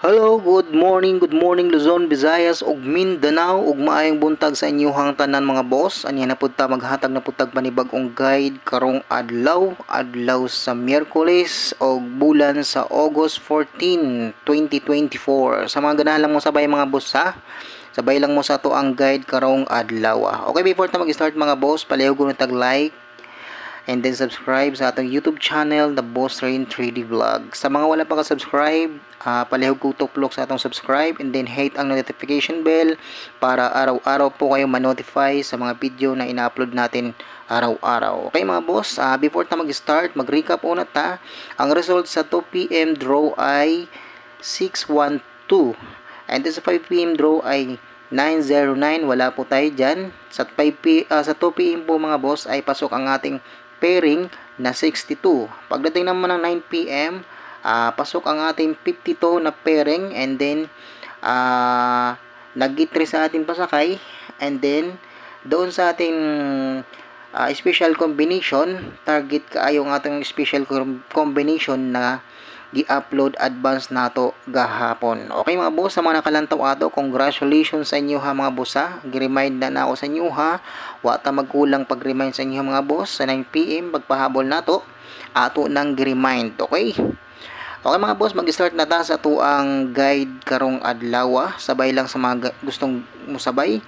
Hello, good morning, good morning Luzon, Visayas ug Mindanao ug maayong buntag sa inyong tanan mga boss. Anya na pud ta maghatag na pud tag panibag-ong guide karong adlaw, adlaw sa Miyerkules ug bulan sa August 14, 2024. Sa mga ganahan lang mo sabay mga boss ha. Sabay lang mo sa to ang guide karong adlaw. Okay, before ta mag-start mga boss, palihog ko tag like and then subscribe sa atong YouTube channel, The Boss Rain 3D Vlog. Sa mga wala pa ka-subscribe, uh, palihog ko tuplok sa atong subscribe and then hit ang notification bell para araw-araw po kayo ma-notify sa mga video na ina-upload natin araw-araw. Okay mga boss, uh, before ta mag-start, mag-recap una ta. Ang result sa 2 p.m. draw ay 612 and then sa 5 p.m. draw ay 909 wala po tayo dyan sa 5 p, ah, sa 2 p.m. po mga boss ay pasok ang ating pairing na 62 pagdating naman ng 9 p.m. ah, pasok ang ating 52 na pairing and then uh, nag-gitri sa ating pasakay and then doon sa ating ah, special combination target kaayo ang ating special com- combination na gi-upload advance nato gahapon. Okay mga boss, sa mga nakalantaw ato, congratulations sa inyo ha mga boss ha. Gi-remind na na ako sa inyo ha. Wa ta magkulang pag-remind sa inyo mga boss sa 9 PM pagpahabol nato. Ato nang gi-remind, okay? Okay mga boss, mag-start na ta sa to ang guide karong adlaw. ah. Sabay lang sa mga ga- gustong musabay.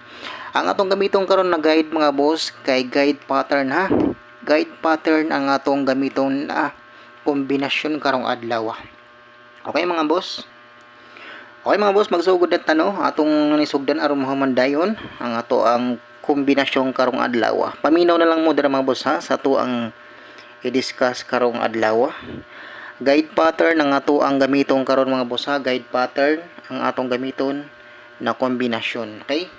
Ang atong gamitong karon na guide mga boss kay guide pattern ha. Guide pattern ang atong gamiton na kombinasyon karong adlaw. ah. Okay mga boss? Okay mga boss, magsugod na tano atong nisugdan aron mahumandayon ang ato ang kombinasyon karong adlaw. ah. Paminaw na lang mo dira mga boss ha sa to ang i-discuss karong adlaw. ah. Guide pattern ang ato ang gamitong karon mga boss ha. Guide pattern ang atong gamiton na kombinasyon. Okay?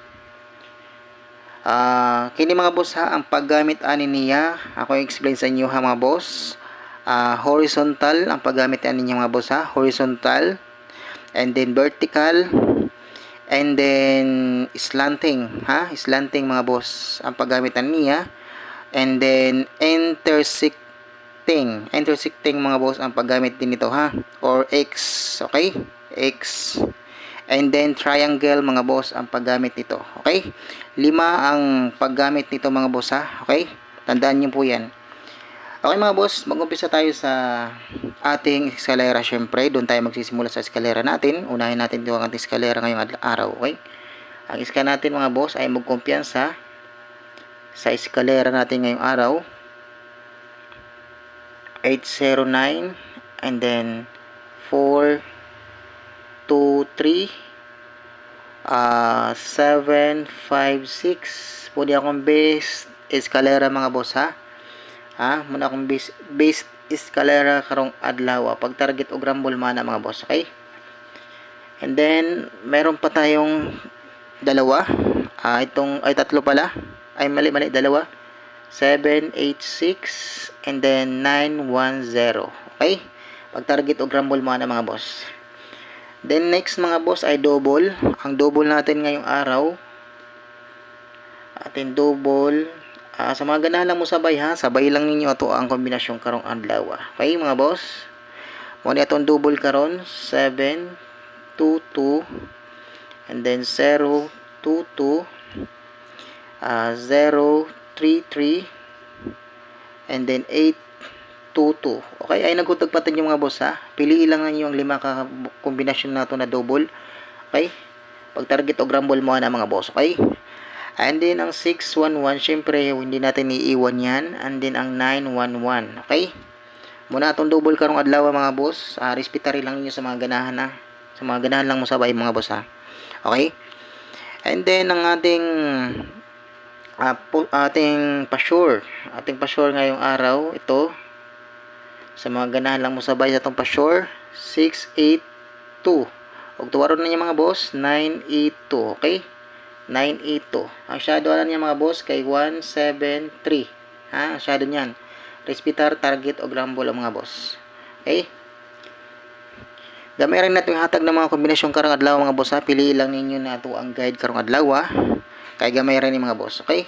Ah, kini mga boss ha, ang paggamit ani niya, ako i-explain sa inyo ha mga boss. Ah, horizontal ang paggamit ani niya mga boss ha, horizontal and then vertical and then slanting ha, slanting mga boss ang paggamit ani niya and then intersecting, intersecting mga boss ang paggamit din nito ha or X, okay? X And then triangle mga boss ang paggamit nito. Okay? Lima ang paggamit nito mga boss ha. Okay? Tandaan niyo po yan. Okay mga boss, mag-umpisa tayo sa ating eskalera syempre. Doon tayo magsisimula sa eskalera natin. Unahin natin ang ating eskalera ngayong araw. Okay? Ang iska natin mga boss ay magkumpiyansa sa eskalera natin ngayong araw. 809 and then 4 2, 3, ah 7, 5, 6. Pwede akong base escalera mga boss ha. Ha? Muna akong base, base escalera karong adlaw. ah. Pag target o grumble mana mga boss. Okay? And then, meron pa tayong dalawa. Ah, itong, ay tatlo pala. Ay mali, mali, dalawa. 7, 8, 6, and then 9, 1, 0. Okay? Pag target o grumble mana mga boss. Then next mga boss ay double. Ang double natin ngayong araw. Atin double. Ah, sa mga ganahan lang mo sabay ha. Sabay lang ninyo ato ang kombinasyon karong adlaw. ah. Okay mga boss. Muna itong double karon 7 2 2 and then 0 2 2 ah 0 3 3 and then 8 2-2. Okay, ay nagutag pa yung mga boss ha. Piliin lang ninyo ang lima ka kombinasyon nato na double. Okay? Pag target o grumble mo na mga boss. Okay? And then ang 611, syempre hindi natin iiwan yan. And then ang 911. Okay? Muna atong double karong adlaw mga boss. Uh, respetary lang niyo sa mga ganahan ha. Sa mga ganahan lang mo sabay mga boss ha. Okay? And then ang ating uh, ating pa-sure. Ating pa-sure ngayong araw, ito sa mga ganahan lang mo sabay sa itong pa-sure 682 og tuwaron na niya mga boss 982 okay 982 ang shadow na niya mga boss kay 173 ha ang shadow niyan respitar target o grumble mga boss okay Gamay rin natin hatag ng mga kombinasyon karong adlaw mga boss ha. Pili lang ninyo na ito ang guide karong adlaw ha. Kay gamay rin mga boss. Okay?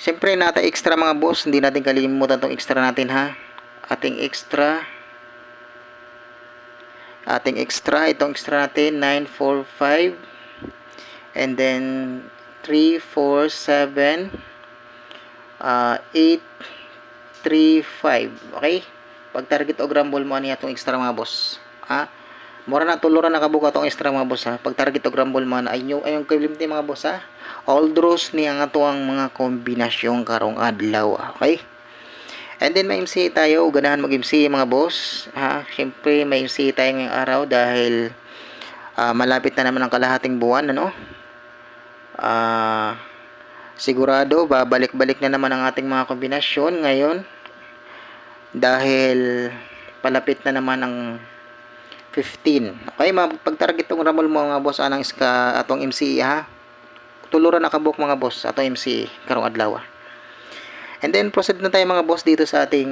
Siyempre nata extra mga boss. Hindi natin kalimutan tong extra natin ha ating extra ating extra. Itong extra natin, 9, 4, 5. And then, 3, 4, 7, uh, 8, 3, 5. Okay? Pag target o grumble mo, ano itong extra mga boss. Ha? Mura na tuluran na kabuka itong extra mga boss ha. Pag target o grumble mo, ay nyo, ayong kalimti mga boss ha. All draws ni ang atuang mga kombinasyon karong adlaw. Okay? And then may MC tayo, ganahan mag-MC mga boss. Ha? Siyempre may MC tayo ngayong araw dahil ah, malapit na naman ang kalahating buwan, ano? Ah, sigurado babalik-balik na naman ang ating mga kombinasyon ngayon dahil palapit na naman ang 15. Okay, mga pag-target tong ramol mo mga boss anang iska atong MC ha. Tuluran na kabuk mga boss atong MC karong adlaw. And then proceed na tayo mga boss dito sa ating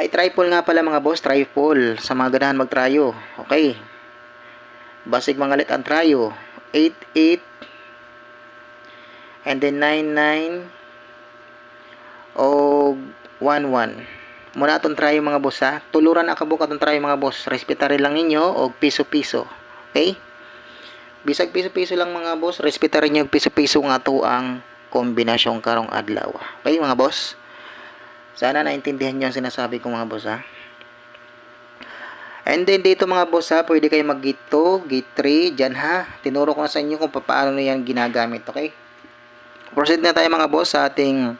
ay triple nga pala mga boss, triple sa mga ganahan magtrayo. Okay. Basig mga lit ang trayo. 88 and then 99 o 11. Muna atong trayo mga boss ha. Tuluran na kabuk atong trayo mga boss. Respetary lang ninyo og piso-piso. Okay? Bisag piso-piso lang mga boss, respetary nyo og piso-piso nga to ang kombinasyong karong adlaw. Okay mga boss? Sana naintindihan nyo ang sinasabi ko mga boss ha. And then dito mga boss ha, pwede kayo mag gate 2, gate 3, dyan ha. Tinuro ko na sa inyo kung paano yan ginagamit, okay? Proceed na tayo mga boss sa ating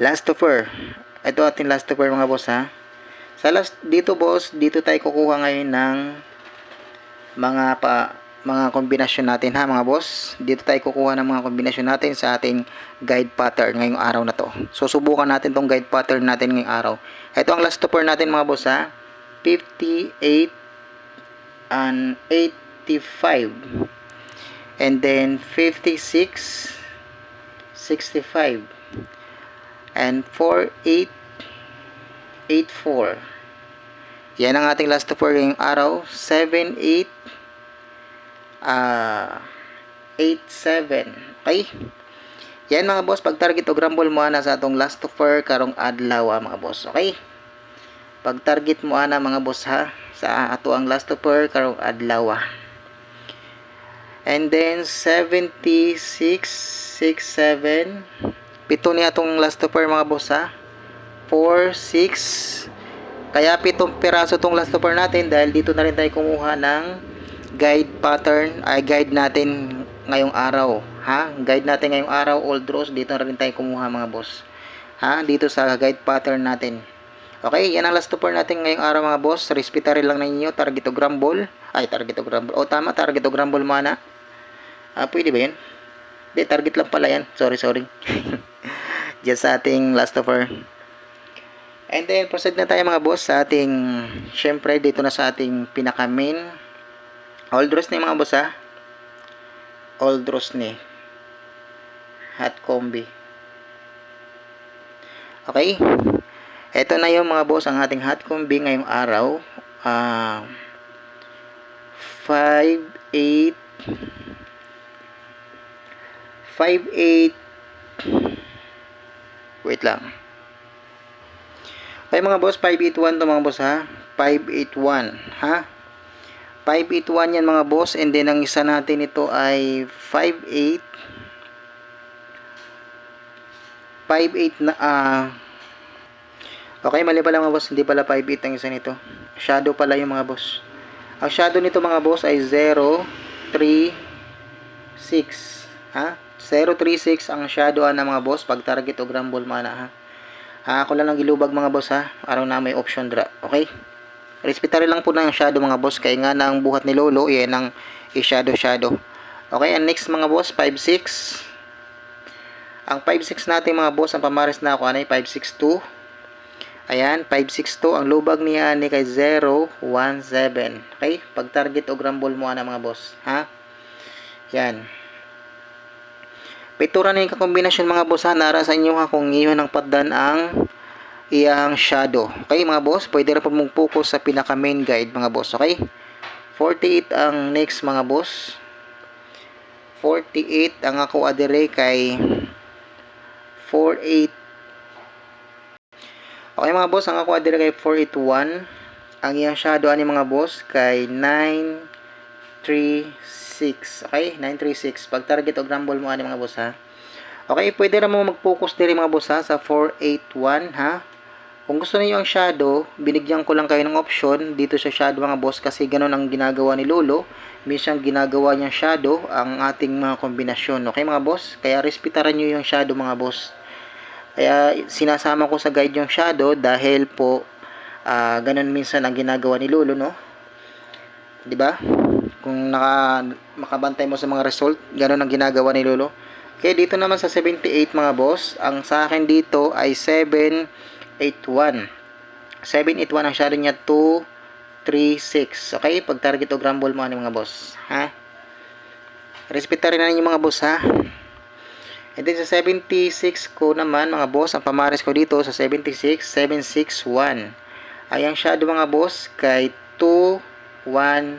last offer. Ito ating last offer mga boss ha. Sa last, dito boss, dito tayo kukuha ngayon ng mga pa, mga kombinasyon natin ha mga boss. Dito tayo kukuha ng mga kombinasyon natin sa ating guide pattern ngayong araw na to. So subukan natin tong guide pattern natin ngayong araw. Ito ang last offer natin mga boss ha. 58 and 85 and then 56 65 and 4884 yan ang ating last offer ngayong araw. 78 ah 87 okay? Yan mga boss. Pag target o grumble mo na sa atong last offer karong adlaw ah, mga boss. Okay pag target mo ana mga boss ha sa ato ang last offer karong adlaw and then 76 67 pito ni atong last offer mga boss ha. 4 6 kaya pitong piraso tong last offer natin dahil dito na rin tayo kumuha ng guide pattern ay guide natin ngayong araw ha. Guide natin ngayong araw all draws dito na rin tayo kumuha mga boss ha dito sa guide pattern natin okay yan ang last offer natin ngayong araw mga boss respetary lang ninyo target o grumble ay target o grumble o tama target o grumble mana ah pwede ba yun hindi target lang pala yan sorry sorry Diyan sa ating last offer And then, proceed na tayo mga boss sa ating, syempre, dito na sa ating pinaka main. All draws ni mga boss ha. All draws ni. Hot combi. Okay. Ito na yung mga boss ang ating hot combi ngayong araw. Ah... 5, 8, 5, 8, wait lang. Okay mga boss, 581 to mga boss ha. 581 ha. 581 yan mga boss and then ang isa natin ito ay 58 58 na uh, Okay, mali pala mga boss, hindi pala 58 ang isa nito. Shadow pala yung mga boss. Ang shadow nito mga boss ay 0 3 6 ha. 036 ang shadow ng mga boss pag target o grumble mana ha. Ha, ako lang ang ilubag mga boss ha. Araw na may option dra. Okay? Respetary lang po na yung shadow mga boss. Kaya nga na ang buhat ni Lolo, yan ang i-shadow shadow. Okay, and next mga boss, 5-6. Ang 5-6 natin mga boss, ang pamaris na ako, ano 5-6-2. Ayan, 5-6-2. Ang lubag niya ni kay 0-1-7. Okay? Pag target o grumble mo na mga boss. Ha? Yan. Pitura na yung kakombinasyon mga boss ha. Nara sa inyo ha kung iyon ang patdan ang iyang shadow. Okay mga boss, pwede rin po mong focus sa pinaka main guide mga boss. Okay? 48 ang next mga boss. 48 ang ako adere kay 48 Okay mga boss, ang ako adere kay 481 ang iyang shadow ani mga boss kay 936. Okay? 936. Pag target og rumble mo ani mga boss ha. Okay, pwede na mo mag-focus diri mga boss ha sa 481 ha. Kung gusto niyo ang shadow, binigyan ko lang kayo ng option dito sa shadow mga boss kasi ganun ang ginagawa ni Lolo. Minsan ginagawa niyang shadow ang ating mga kombinasyon. Okay mga boss? Kaya respetaran niyo yung shadow mga boss. Kaya sinasama ko sa guide yung shadow dahil po ah, ganun minsan ang ginagawa ni Lolo no. 'Di ba? Kung naka makabantay mo sa mga result, ganun ang ginagawa ni Lolo. Okay, dito naman sa 78 mga boss, ang sa akin dito ay 781. 781 ang shadow niya 236. Okay, pag target o grumble mo ano mga boss, ha? Respeta rin na ninyo mga boss ha. And then sa 76 ko naman mga boss, ang pamares ko dito sa 76, 761. Ay ang shadow mga boss kay 21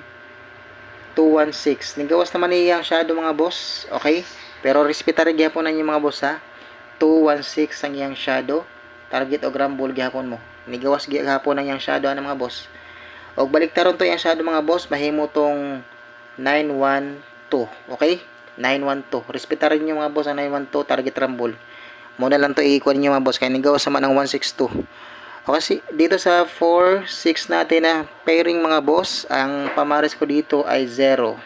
216. Nigawas naman niya ang shadow mga boss. Okay? Pero respeta rin gyapon na mga boss ha. 216 ang iyang shadow. Target o grumble gyapon mo. Nigawas gyapon na iyang shadow ano mga boss. Og balik taron to yung shadow mga boss, mahimo tong 912. Okay? 912. Respetarin nyo mga boss ang 912 target rumble. Muna lang to i-equal nyo mga boss. Kaya nigawas naman ang 162. O kasi dito sa 4, 6 natin na pairing mga boss, ang pamaris ko dito ay 0.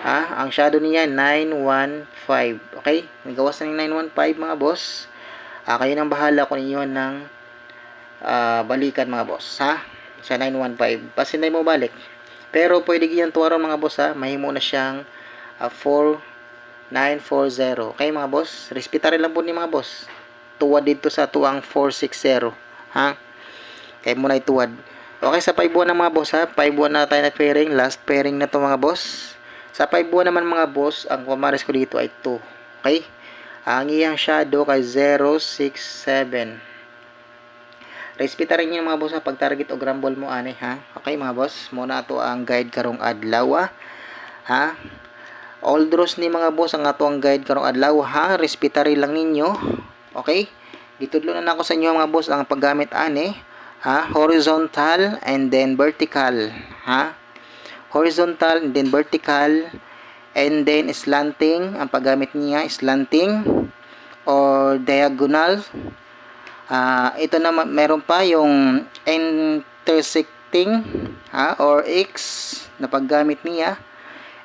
Ah, ang shadow niya 915. Okay? Nagawas na 915 mga boss. Ah, kayo nang bahala kung ninyo ng ah, balikan mga boss. Ha? Sa 915. Basta hindi mo balik. Pero pwede giyang tuwaro mga boss ha. Mahimo na siyang ah, uh, 4 940. Kaya mga boss, respeta rin lang po ni mga boss. Tuwad dito sa tuwang 460. Ha? Kaya muna ituwad. Okay, sa 5 buwan na mga boss ha. 5 buwan na tayo na pairing. Last pairing na to mga boss. Sa 5 buwan naman mga boss, ang kumaris ko dito ay 2. Okay? Ang iyang shadow kay 067. Respeta rin yun mga boss ha, pag target o grumble mo ani ha. Okay mga boss, muna ato ang guide karong adlaw ha. All draws ni mga boss ang ato ang guide karong adlaw ha. Respeta rin lang ninyo. Okay? Gitudlo na ako sa inyo mga boss ang paggamit ani ha horizontal and then vertical ha horizontal and then vertical and then slanting ang paggamit niya slanting or diagonal Ah, ito na meron pa yung intersecting ha or x na paggamit niya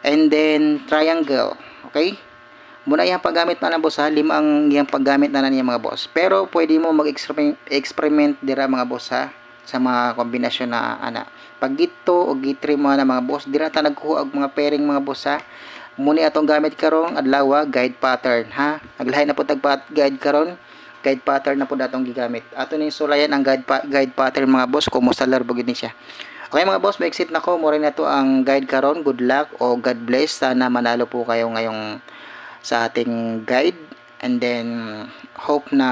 and then triangle. Okay? Muna yung paggamit na ng boss ha? Lima ang yung paggamit na niya mga boss. Pero pwede mo mag-experiment experiment dira mga boss ha? Sa mga kombinasyon na ana. Pag gito o gitri mo na mga boss dira ta nagkuha mga pairing mga boss ha? Muni atong gamit karon adlaw guide pattern ha? Naglahi na po tag guide karon. Guide pattern na po datong gigamit. Ato ni sulayan ang guide, pa- guide pattern mga boss. Kumusta larbo gid ni siya Okay mga boss, may exit na ko. Mura na to ang guide karon. Good luck o God bless. Sana manalo po kayo ngayong sa ating guide. And then hope na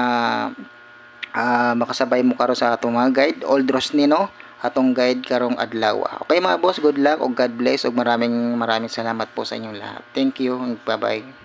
ah, makasabay mo karo sa atong mga guide. All draws nino atong guide karong adlaw. Okay mga boss good luck o God bless. Ug maraming maraming salamat po sa inyong lahat. Thank you. Bye bye